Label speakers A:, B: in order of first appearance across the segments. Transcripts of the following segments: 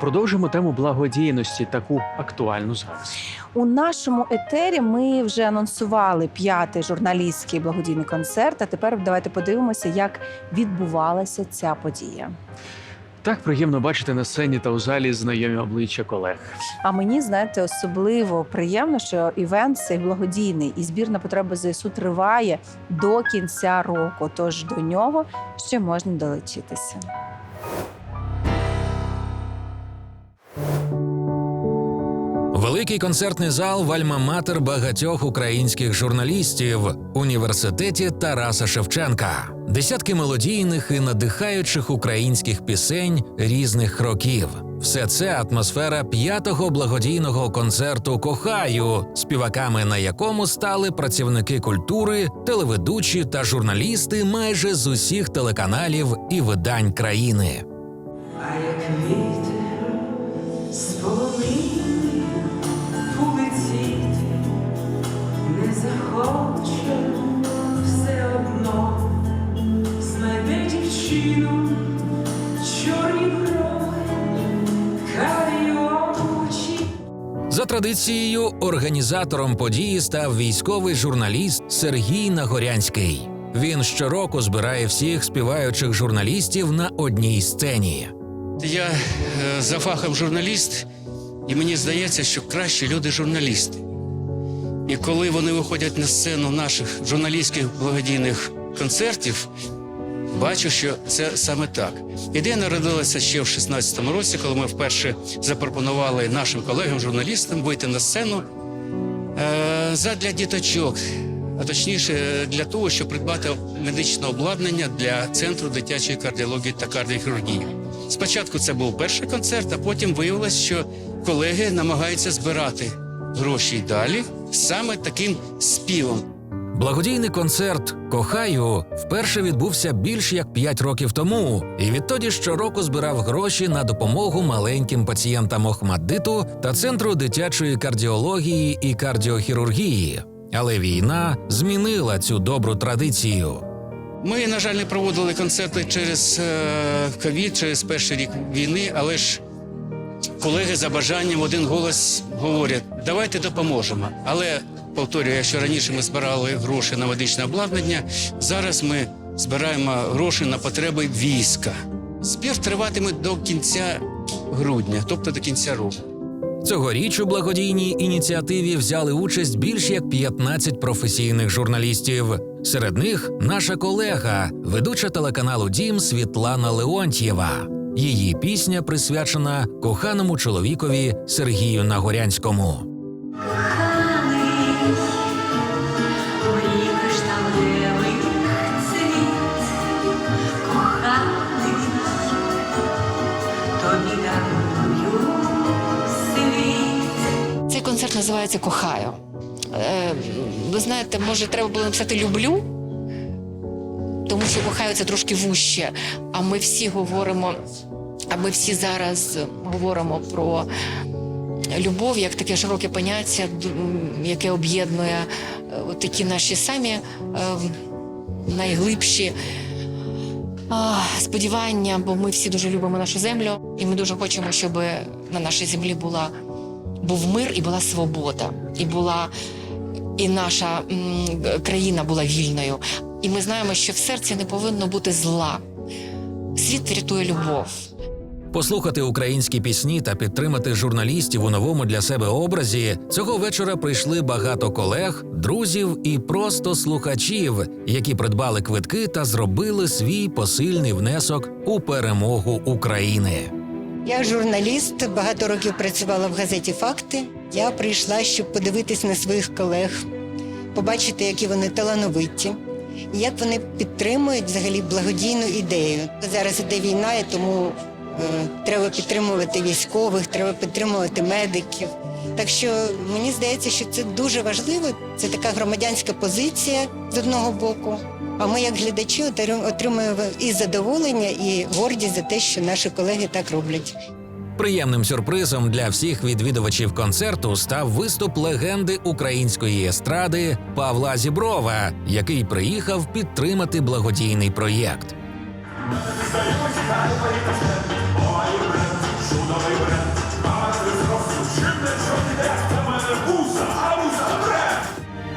A: Продовжимо тему благодійності, таку актуальну зараз.
B: У нашому етері ми вже анонсували п'ятий журналістський благодійний концерт. А тепер давайте подивимося, як відбувалася ця подія.
A: Так приємно бачити на сцені та у залі знайомі обличчя колег.
B: А мені знаєте, особливо приємно, що івент цей благодійний і збір на потреби ЗСУ триває до кінця року. Тож до нього ще можна долучитися.
C: Великий концертний зал в Альма-Матер багатьох українських журналістів університеті Тараса Шевченка. Десятки мелодійних і надихаючих українських пісень різних років. Все це атмосфера п'ятого благодійного концерту Кохаю, співаками на якому стали працівники культури, телеведучі та журналісти майже з усіх телеканалів і видань країни.
D: Знайде чорні карі очі.
C: За традицією, організатором події став військовий журналіст Сергій Нагорянський. Він щороку збирає всіх співаючих журналістів на одній сцені.
E: Я е, за фахом журналіст, і мені здається, що кращі люди журналісти. І коли вони виходять на сцену наших журналістських благодійних концертів, бачу, що це саме так. Ідея народилася ще в 16-му році, коли ми вперше запропонували нашим колегам-журналістам вийти на сцену е, задля діточок, а точніше для того, щоб придбати медичне обладнання для центру дитячої кардіології та кардіохірургії. Спочатку це був перший концерт, а потім виявилось, що колеги намагаються збирати гроші далі саме таким співом.
C: Благодійний концерт Кохаю вперше відбувся більш як 5 років тому, і відтоді щороку збирав гроші на допомогу маленьким пацієнтам Охмаддиту та центру дитячої кардіології і кардіохірургії. Але війна змінила цю добру традицію.
E: Ми, на жаль, не проводили концерти через е, ковід, через перший рік війни, але ж колеги за бажанням один голос говорять: давайте допоможемо. Але повторюю, якщо раніше ми збирали гроші на медичне обладнання, зараз ми збираємо гроші на потреби війська. Збір триватиме до кінця грудня, тобто до кінця року.
C: Цьогоріч у благодійній ініціативі взяли участь більш як 15 професійних журналістів. Серед них наша колега, ведуча телеканалу Дім Світлана Леонтьєва. Її пісня присвячена коханому чоловікові Сергію Нагорянському.
F: Цей концерт називається Кохаю. Е, ви знаєте, може, треба було написати Люблю, тому що кохаю це трошки вуще. А ми всі говоримо, а ми всі зараз говоримо про любов як таке широке поняття, яке об'єднує е, такі наші самі е, найглибші. Сподівання, бо ми всі дуже любимо нашу землю, і ми дуже хочемо, щоб на нашій землі була був мир і була свобода, і була і наша країна була вільною. І ми знаємо, що в серці не повинно бути зла. Світ рятує любов.
C: Послухати українські пісні та підтримати журналістів у новому для себе образі цього вечора прийшли багато колег, друзів і просто слухачів, які придбали квитки та зробили свій посильний внесок у перемогу України.
G: Я журналіст, багато років працювала в газеті Факти. Я прийшла, щоб подивитись на своїх колег, побачити, які вони талановиті, як вони підтримують взагалі благодійну ідею. Зараз іде війна, і тому треба підтримувати військових, треба підтримувати медиків. Так що мені здається, що це дуже важливо. Це така громадянська позиція з одного боку. А ми, як глядачі, отримуємо і задоволення, і гордість за те, що наші колеги так роблять.
C: Приємним сюрпризом для всіх відвідувачів концерту став виступ легенди української естради Павла Зіброва, який приїхав підтримати благодійний проєкт.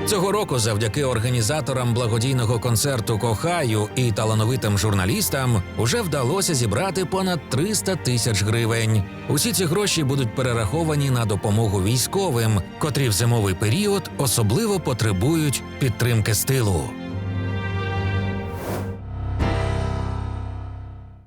C: Цього року, завдяки організаторам благодійного концерту Кохаю і талановитим журналістам, уже вдалося зібрати понад 300 тисяч гривень. Усі ці гроші будуть перераховані на допомогу військовим, котрі в зимовий період особливо потребують підтримки стилу.